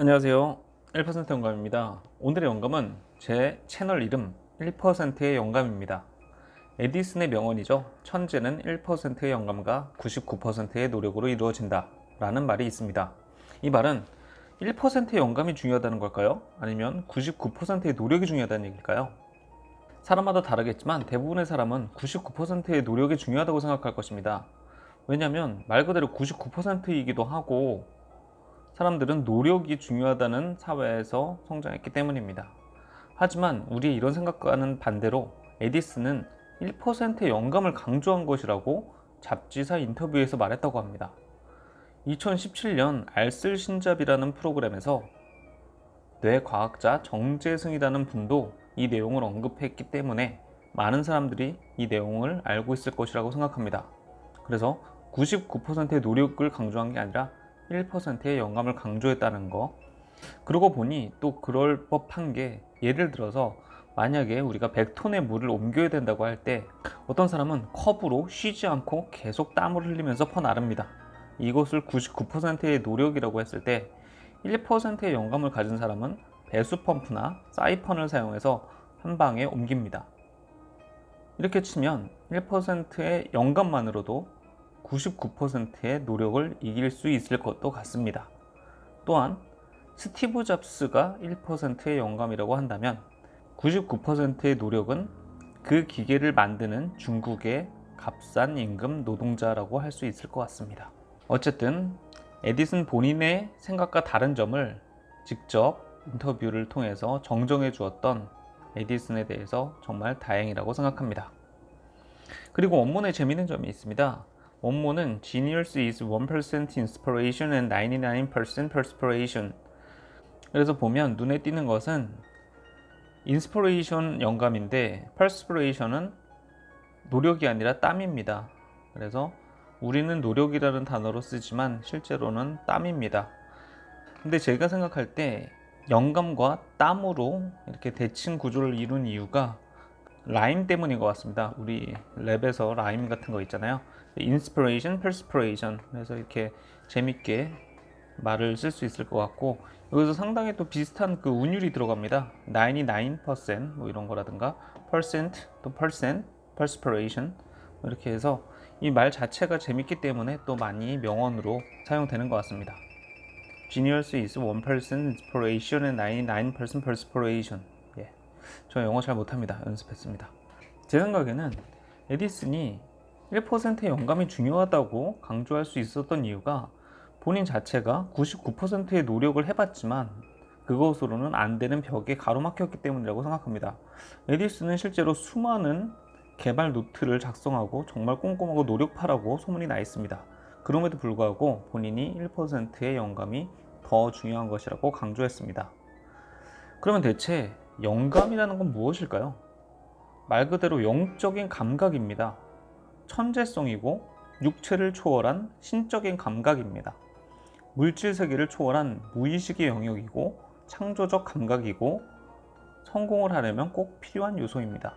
안녕하세요. 1% 영감입니다. 오늘의 영감은 제 채널 이름 1%의 영감입니다. 에디슨의 명언이죠. 천재는 1%의 영감과 99%의 노력으로 이루어진다. 라는 말이 있습니다. 이 말은 1%의 영감이 중요하다는 걸까요? 아니면 99%의 노력이 중요하다는 얘기일까요? 사람마다 다르겠지만 대부분의 사람은 99%의 노력이 중요하다고 생각할 것입니다. 왜냐하면 말 그대로 99%이기도 하고 사람들은 노력이 중요하다는 사회에서 성장했기 때문입니다. 하지만 우리의 이런 생각과는 반대로 에디슨은 1%의 영감을 강조한 것이라고 잡지사 인터뷰에서 말했다고 합니다. 2017년 알쓸 신잡이라는 프로그램에서 뇌과학자 정재승이라는 분도 이 내용을 언급했기 때문에 많은 사람들이 이 내용을 알고 있을 것이라고 생각합니다. 그래서 99%의 노력을 강조한 게 아니라 1%의 영감을 강조했다는 거. 그러고 보니 또 그럴 법한 게 예를 들어서 만약에 우리가 100톤의 물을 옮겨야 된다고 할 때 어떤 사람은 컵으로 쉬지 않고 계속 땀을 흘리면서 퍼나릅니다. 이것을 99%의 노력이라고 했을 때 1%의 영감을 가진 사람은 배수 펌프나 사이펀을 사용해서 한 방에 옮깁니다. 이렇게 치면 1%의 영감만으로도 99%의 노력을 이길 수 있을 것도 같습니다. 또한 스티브 잡스가 1%의 영감이라고 한다면 99%의 노력은 그 기계를 만드는 중국의 값싼 임금 노동자라고 할 수 있을 것 같습니다. 어쨌든 에디슨 본인의 생각과 다른 점을 직접 인터뷰를 통해서 정정해 주었던 에디슨에 대해서 정말 다행이라고 생각합니다. 그리고 원문에 재미있는 점이 있습니다. 원문은 Genius is 1% inspiration and 99% perspiration. 그래서 보면 눈에 띄는 것은 인스피레이션 영감인데 perspiration은 노력이 아니라 땀입니다. 그래서 우리는 노력이라는 단어로 쓰지만 실제로는 땀입니다. 근데 제가 생각할 때 영감과 땀으로 이렇게 대칭 구조를 이룬 이유가 라임 때문인 것 같습니다. 우리 랩에서 라임 같은 거 있잖아요. Inspiration, perspiration. 그래서 이렇게 재밌게 말을 쓸 수 있을 것 같고 여기서 상당히 또 비슷한 그 운율이 들어갑니다. 99%뭐 이런 거라든가 percent 또 percent, perspiration 뭐 이렇게 해서 이 말 자체가 재밌기 때문에 또 많이 명언으로 사용되는 것 같습니다. Genius is 1% inspiration and 99% perspiration. 예. 저 영어 잘 못합니다. 연습했습니다. 제 생각에는 에디슨이 1%의 영감이 중요하다고 강조할 수 있었던 이유가 본인 자체가 99%의 노력을 해봤지만 그것으로는 안 되는 벽에 가로막혔기 때문이라고 생각합니다. 에디슨은 실제로 수많은 개발 노트를 작성하고 정말 꼼꼼하고 노력파라고 소문이 나 있습니다. 그럼에도 불구하고 본인이 1%의 영감이 더 중요한 것이라고 강조했습니다. 그러면 대체 영감이라는 건 무엇일까요? 말 그대로 영적인 감각입니다. 천재성이고 육체를 초월한 신적인 감각입니다. 물질 세계를 초월한 무의식의 영역이고 창조적 감각이고 성공을 하려면 꼭 필요한 요소입니다.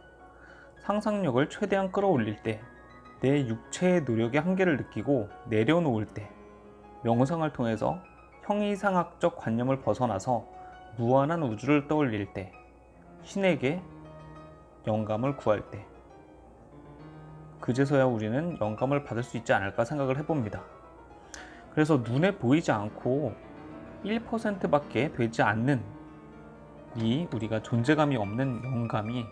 상상력을 최대한 끌어올릴 때, 내 육체의 노력의 한계를 느끼고 내려놓을 때, 명상을 통해서 형이상학적 관념을 벗어나서 무한한 우주를 떠올릴 때, 신에게 영감을 구할 때, 그제서야 우리는 영감을 받을 수 있지 않을까 생각을 해봅니다. 그래서 눈에 보이지 않고 1%밖에 되지 않는 이 우리가 존재감이 없는 영감이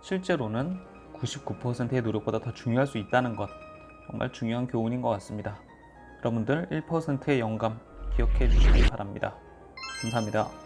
실제로는 99%의 노력보다 더 중요할 수 있다는 것 정말 중요한 교훈인 것 같습니다. 여러분들 1%의 영감 기억해 주시기 바랍니다. 감사합니다.